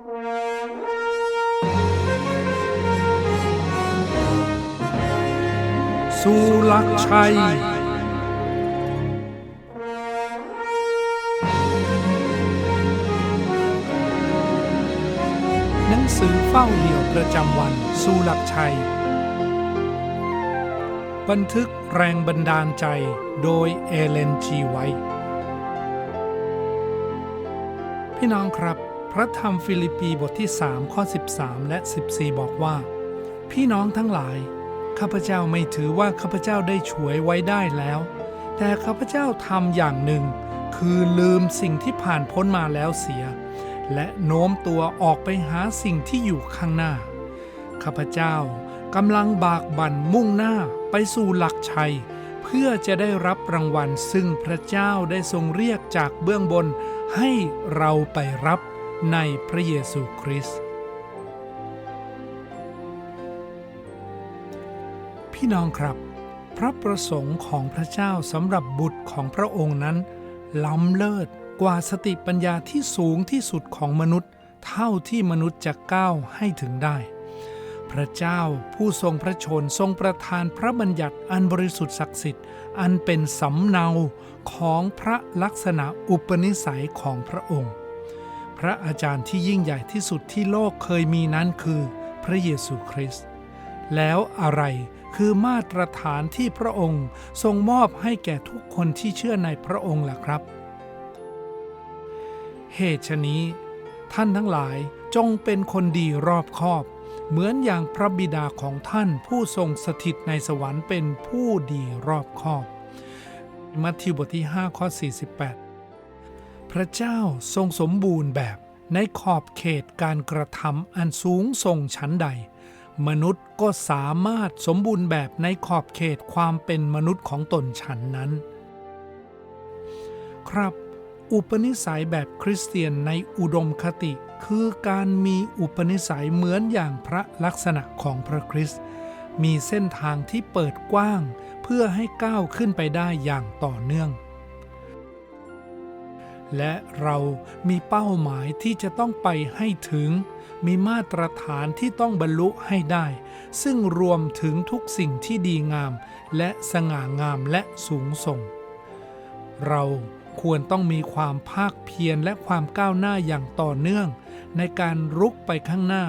สู่หลักชัย หนังสือเฝ้าเดี่ยวประจำวันสู่หลักชัย บันทึกแรงบันดาลใจโดยเอเลนจีไวท์พี่น้องครับ พระธรรมฟิลิปปีบทที่3ข้อ13 และ 14 บอกว่า พี่น้องทั้งหลาย ข้าพเจ้าไม่ถือว่าข้าพเจ้าได้ฉวยไว้ได้แล้ว แต่ข้าพเจ้าทำอย่างหนึ่ง คือลืมสิ่งที่ผ่านพ้นมาแล้วเสีย และโน้มตัวออกไปหาสิ่งที่อยู่ข้างหน้า ข้าพเจ้ากำลังบากบั่นมุ่งหน้าไปสู่หลักชัย เพื่อจะได้รับรางวัลซึ่งพระเจ้าได้ทรงเรียกจากเบื้องบนให้เราไปรับ ในพระเยซูคริสต์พี่น้องครับ พระประสงค์ของพระเจ้าสำหรับบุตรของพระองค์นั้น ล้ำเลิศกว่าสติปัญญาที่สูงที่สุดของมนุษย์ เท่าที่มนุษย์จะก้าวให้ถึงได้ พระเจ้าผู้ทรงพระชนทรงประทานพระบัญญัติอันบริสุทธิ์ศักดิ์สิทธิ์ อันเป็นสำเนาของพระลักษณะอุปนิสัยของพระองค์ พระอาจารย์ที่ยิ่งใหญ่ที่สุดที่โลกเคยมีนั้นคือพระเยซูคริสต์แล้วอะไรคือมาตรฐานที่พระองค์ทรงมอบให้แก่ทุกคนที่เชื่อในพระองค์ล่ะครับ เหตุฉนี้ ท่านทั้งหลายจงเป็นคนดีรอบคอบ เหมือนอย่างพระบิดาของท่านผู้ทรงสถิตในสวรรค์เป็นผู้ดีรอบคอบ มัทธิวบทที่ 5 ข้อ 48 พระเจ้าทรงสมบูรณ์แบบในขอบเขตการกระทำอันสูงส่งชั้นใด มนุษย์ก็สามารถสมบูรณ์แบบในขอบเขตความเป็นมนุษย์ของตนฉันนั้น ครับ อุปนิสัยแบบคริสเตียนในอุดมคติ คือการมีอุปนิสัยเหมือนอย่างพระลักษณะของพระคริสต์มีเส้นทางที่เปิดกว้าง เพื่อให้ก้าวขึ้นไปได้อย่างต่อเนื่อง และเรามีเป้าหมายที่จะต้องไปให้ถึง มีมาตรฐานที่ต้องบรรลุให้ได้ ซึ่งรวมถึงทุกสิ่งที่ดีงาม และสง่างามและสูงส่ง เราควรต้องมีความภาคเพียรและความก้าวหน้าอย่างต่อเนื่อง ในการรุกไปข้างหน้า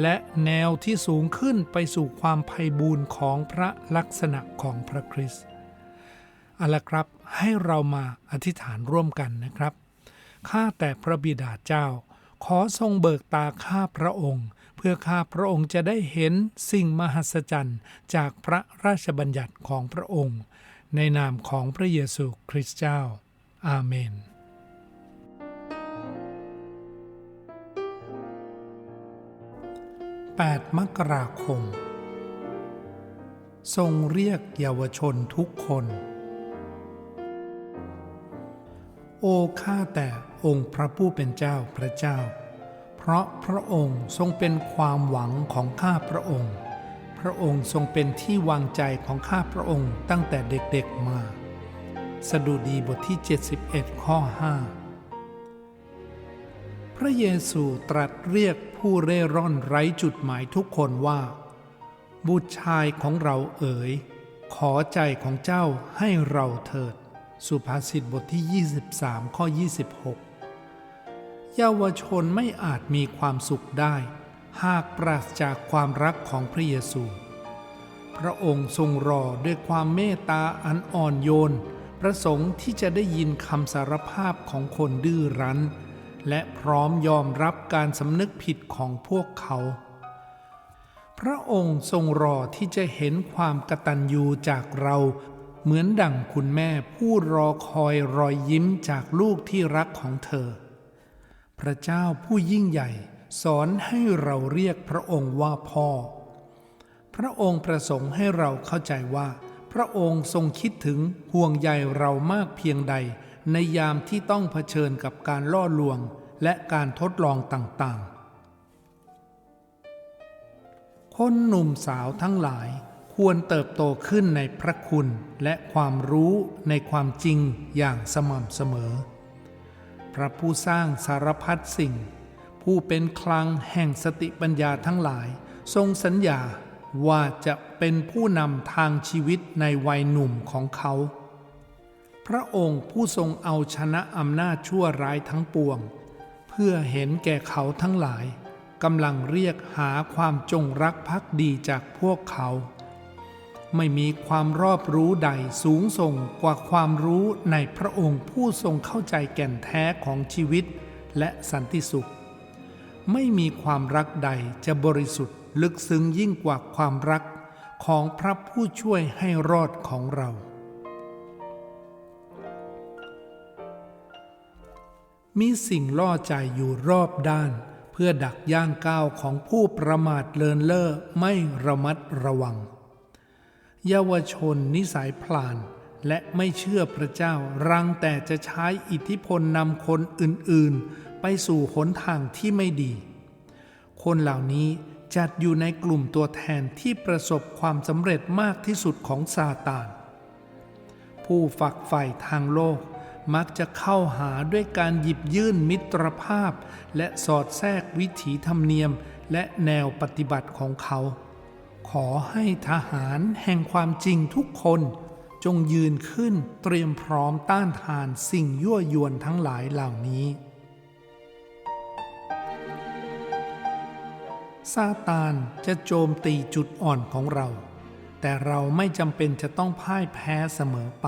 และแนวที่สูงขึ้นไปสู่ความไพ่บูรณ์ของพระลักษณะของพระคริสต์อาละครับ ให้เรามาอธิษฐานร่วมกันนะครับ ข้าแต่พระบิดาเจ้า ขอทรงเบิกตาข้าพระองค์ เพื่อข้าพระองค์จะได้เห็นสิ่งมหัศจรรย์จากพระราชบัญญัติของพระองค์ ในนามของพระเยซูคริสต์เจ้า อาเมน8 มกราคม ทรงเรียกเยาวชนทุกคน โอ้ข้าแต่องค์พระผู้เป็นเจ้าพระเจ้า เพราะพระองค์ทรงเป็นความหวังของข้าพระองค์ พระองค์ทรงเป็นที่วางใจของข้าพระองค์ตั้งแต่เด็กๆมา สดุดีบทที่ 71 ข้อ 5 พระเยซูตรัสเรียกผู้เร่ร่อนไร้จุดหมายทุกคนว่า บุตรชายของเราเอ๋ย ขอใจของเจ้าให้เราเถิด สุภาษิตบทที่ 23 ข้อ 26 เยาวชนไม่อาจมีความสุขได้ หากปราศจากความรักของพระเยซู พระองค์ทรงรอด้วยความเมตตาอันอ่อนโยน ประสงค์ที่จะได้ยินคำสารภาพของคนดื้อรั้น และพร้อมยอมรับการสำนึกผิดของพวกเขา พระองค์ทรงรอที่จะเห็นความกตัญญูจากเรา เหมือนดั่งคุณแม่ผู้รอคอยรอยยิ้มจากลูกที่รักของเธอ พระเจ้าผู้ยิ่งใหญ่สอนให้เราเรียกพระองค์ว่าพ่อ พระองค์ประสงค์ให้เราเข้าใจว่า พระองค์ทรงคิดถึงห่วงใยเรามากเพียงใด ในยามที่ต้องเผชิญกับการล่อลวงและการทดลองต่างๆ คนหนุ่มสาวทั้งหลาย ควรเติบโตขึ้นในพระคุณและความรู้ในความจริงอย่างสม่ำเสมอ พระผู้สร้างสารพัดสิ่ง ผู้เป็นคลังแห่งสติปัญญาทั้งหลาย ทรงสัญญาว่าจะเป็นผู้นำทางชีวิตในวัยหนุ่มของเขา พระองค์ผู้ทรงเอาชนะอำนาจชั่วร้ายทั้งปวง เพื่อเห็นแก่เขาทั้งหลายกำลังเรียกหาความจงรักภักดีจากพวกเขา ไม่มีความรอบรู้ใดสูงส่งกว่าความรู้ในพระองค์ผู้ทรงเข้าใจแก่นแท้ของชีวิตและสันติสุข ไม่มีความรักใดจะบริสุทธิ์ลึกซึ้งยิ่งกว่าความรักของพระผู้ช่วยให้รอดของเรา มีสิ่งล่อใจอยู่รอบด้าน เพื่อดักย่างก้าวของผู้ประมาทเลินเล่อไม่ระมัดระวัง เยาวชนนิสัยพลาน และไม่เชื่อพระเจ้า รังแต่จะใช้อิทธิพลนำคนอื่นๆ ไปสู่หนทางที่ไม่ดี คนเหล่านี้จัดอยู่ในกลุ่มตัวแทนที่ประสบความสำเร็จมากที่สุดของซาตาน ผู้ฝักใฝ่ทางโลกมักจะเข้าหาด้วยการหยิบยื่นมิตรภาพ และสอดแทรกวิถีธรรมเนียมและแนวปฏิบัติของเขา ขอให้ทหารแห่งความจริงทุกคน จงยืนขึ้นเตรียมพร้อมต้านทานสิ่งยั่วยวนทั้งหลายเหล่านี้ซาตานจะโจมตีจุดอ่อนของเรา แต่เราไม่จำเป็นจะต้องพ่ายแพ้เสมอไป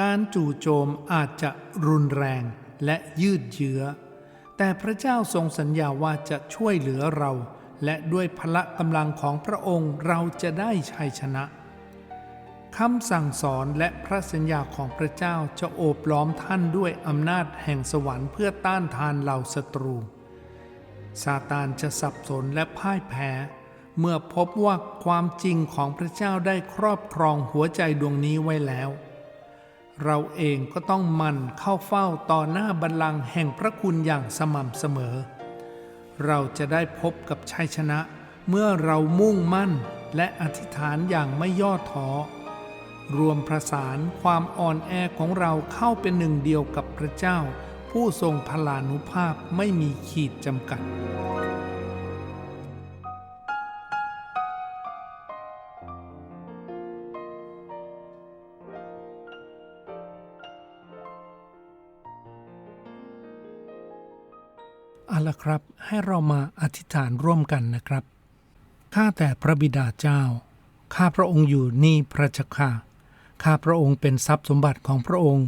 การจู่โจมอาจจะรุนแรงและยืดเยื้อ แต่พระเจ้าทรงสัญญาว่าจะช่วยเหลือเรา และด้วยพละกำลังของพระองค์เราจะได้ชัยชนะคำสั่งสอนและพระสัญญาของพระเจ้าจะโอบล้อมท่านด้วยอำนาจแห่งสวรรค์เพื่อต้านทานเหล่าศัตรู ซาตานจะสับสนและพ่ายแพ้ เมื่อพบว่าความจริงของพระเจ้าได้ครอบครองหัวใจดวงนี้ไว้แล้ว เราเองก็ต้องมันเข้าเฝ้าต่อหน้าบัลลังก์แห่งพระคุณอย่างสม่ำเสมอ เราจะได้พบกับชัยชนะ เมื่อเรามุ่งมั่นและอธิษฐานอย่างไม่ย่อท้อรวมประสานความอ่อนแอของเราเข้าเป็นหนึ่งเดียวกับพระเจ้า ผู้ทรงพลานุภาพไม่มีขีดจำกัด อาละครับ ให้เรามาอธิษฐานร่วมกันนะครับ ข้าแต่พระบิดาเจ้า ข้าพระองค์อยู่นี่พระเจ้าค่ะข้าพระองค์เป็นทรัพย์สมบัติของพระองค์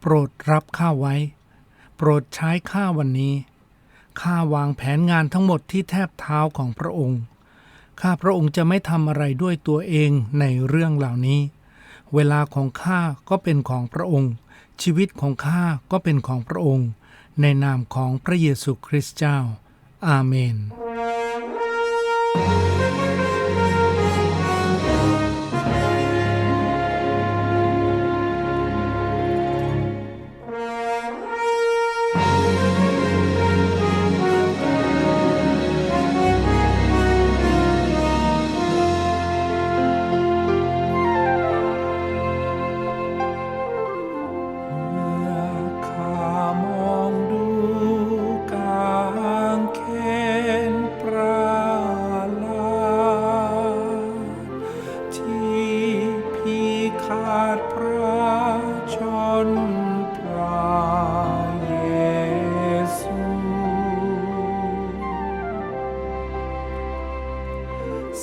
โปรดรับข้าไว้ โปรดใช้ข้าวันนี้ ข้าวางแผนงานทั้งหมดที่แทบเท้าของพระองค์ ข้าพระองค์จะไม่ทำอะไรด้วยตัวเองในเรื่องเหล่านี้ เวลาของข้าก็เป็นของพระองค์ ชีวิตของข้าก็เป็นของพระองค์ ในนามของพระเยซูคริสต์เจ้า อาเมน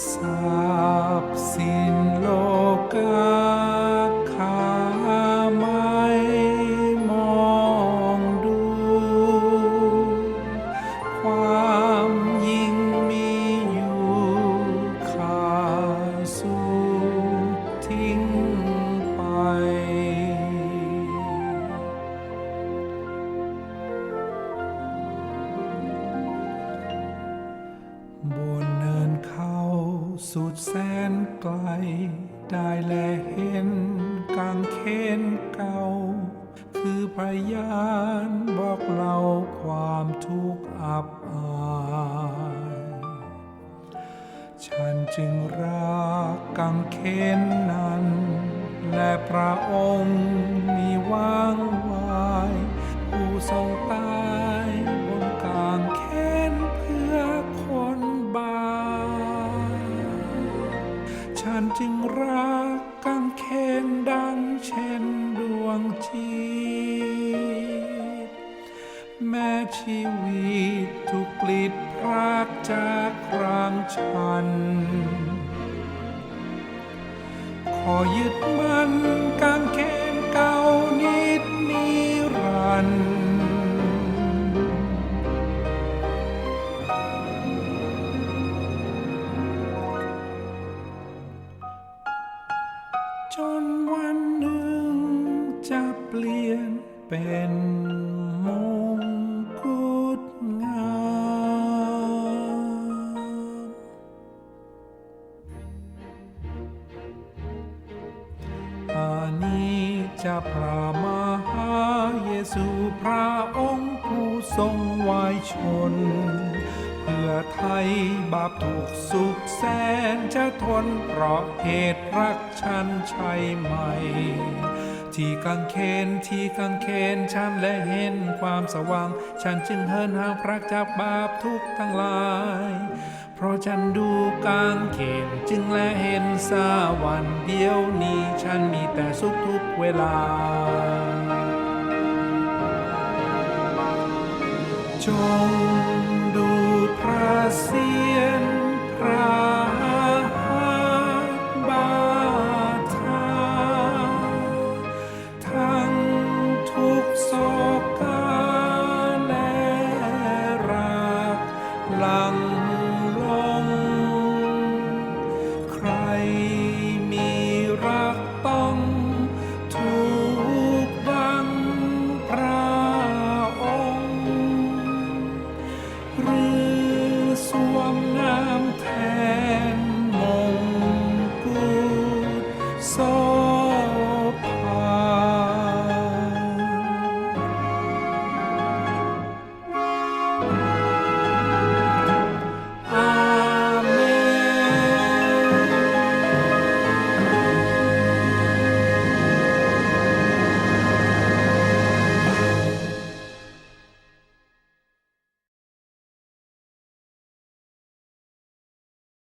ทรัพ สุดแสนไกล ได้แลเห็นกางเขนเก่า คือพยานบอกเล่าความทุกข์อับอายฉันจึงรักกางเขนนั้น และพระองค์มีวางไว้ผู้ทรงตาย นจึงรักกังเขนดังเช่นดวงจิต แม้ชีวิตถูกปลิดพรากจากครางฉัน ขอยึดมันกางเขนเก่านิดนิรันดร์ จนวันหนึ่งจะเปลี่ยนเป็นมงกุฎงามอานี้จะพระมหาเยซูพระองค์ผู้ทรงวายชน พื่อไทยบาปถูกสุขแสนจะทนเพราะเหตุรักฉันใช่ไหม ที่กังเขนที่กังเขนฉันและเห็นความสว่าง ฉันจึงเหินห่างพระจากบาปทุกทั้งหลาย เพราะฉันดูกางเขนจึงและเห็นสวรรค์เดียวนี้ฉันมีแต่สุขทุกเวลาจง เสียนพระ